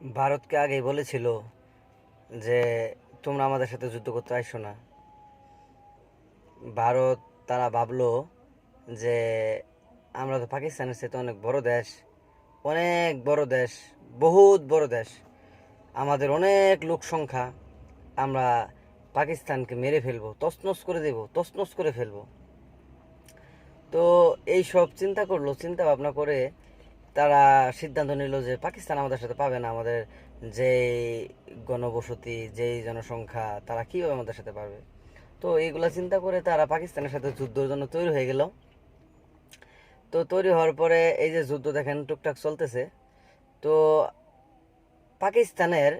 ভারতকে আগেই বলেছিল যে, তোমরা আমাদের সাথে যুদ্ধ করতে আসছো না। ভারত, তারা ভাবলো যে, আমরা তো পাকিস্তানের সাথে অনেক বড় দেশ, অনেক বড় দেশ, বহুত বড় দেশ। আমাদের অনেক লোক সংখ্যা, আমরা পাকিস্তানকে মেরে ফেলব, তছনছ করে দেব, তছনছ করে ফেলব। তো এই সব চিন্তা করল, চিন্তা ভাবনা করে তারা সিদ্ধান্ত নিল যে পাকিস্তান আমাদের সাথে পাবে না, আমাদের যেই গণবসতি, যেই জনসংখ্যা, তারা কীভাবে আমাদের সাথে পারবে? তো এইগুলা চিন্তা করে তারা পাকিস্তানের সাথে যুদ্ধের জন্য তৈরি হয়ে গেল। তো তৈরি হওয়ার পরে এই যে যুদ্ধ দেখেন টুকটাক চলতেছে। তো পাকিস্তানের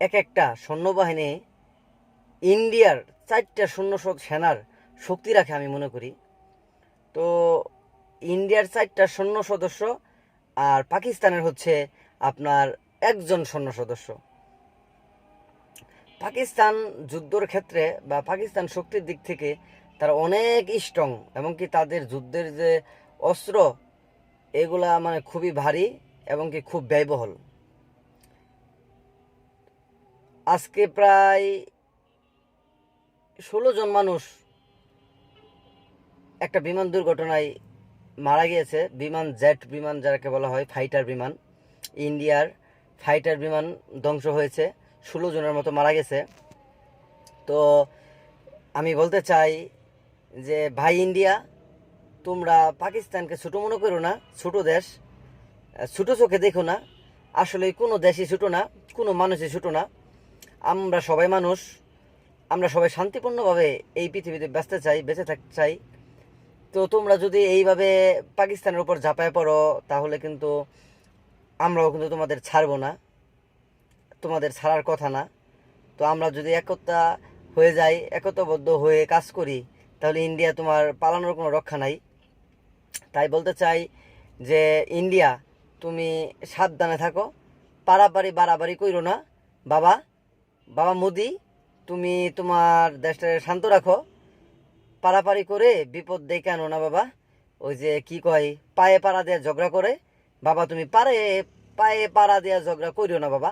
এক একটা সৈন্যবাহিনী ইন্ডিয়ার চারটা সৈন্য সেনার শক্তি রাখে আমি মনে করি। তো ইন্ডিয়ার চারটা সৈন্য সদস্য আর পাকিস্তানের হচ্ছে আপনার একজন সৈন্য সদস্য। পাকিস্তান যুদ্ধর ক্ষেত্রে বা পাকিস্তান শক্তির দিক থেকে তারা অনেক স্ট্রং এবং কি তাদের যুদ্ধের যে অস্ত্র, এগুলা মানে খুবই ভারী এবং কি খুব ব্যয়বহুল। আজকে প্রায় ষোলো জন মানুষ একটা বিমান দুর্ঘটনায় মারা গিয়েছে, বিমান জেট বিমান যাকে বলা হয়, ফাইটার বিমান। ইন্ডিয়ার ফাইটার বিমান ধ্বংস হয়েছে, ষোলো জনের মতো মারা গেছে। তো আমি বলতে চাই যে, ভাই ইন্ডিয়া, তোমরা পাকিস্তানকে ছোটো মনে করো না, ছোটো দেশ। ছোটো চোখে দেখো না, আসলে কোনো দেশই ছোটো না, কোনো মানুষই ছোটো না। আমরা সবাই মানুষ, আমরা সবাই শান্তিপূর্ণভাবে এই পৃথিবীতে ব্যস্ত চাই, বেঁচে থাকতে চাই। তো তোমরা যদি এইভাবে পাকিস্তানের উপর ঝাঁপায় পড়ো, তাহলে কিন্তু আমরাও কিন্তু তোমাদের ছাড়বো না। তোমাদের ছাড়ার কথা না। তো আমরা যদি একতা হয়ে যাই, একতাবদ্ধ হয়ে কাজ করি, তাহলে ইন্ডিয়া তোমার পালানোর কোনো রক্ষা নাই। তাই বলতে চাই যে, ইন্ডিয়া, তুমি সাবধানে থাকো। পারাপারি বাড়াবাড়ি কইরো না। বাবা বাবা মোদি, তুমি তোমার দেশটাকে শান্ত রাখো। পারাপারি করে বিপদ দেখে আনো না বাবা? ওই যে কি কয়, পায়ে পাড়া দেওয়া ঝগড়া করে। বাবা, তুমি পারে, পায়ে পাড়া দেওয়া ঝগড়া করিও না বাবা।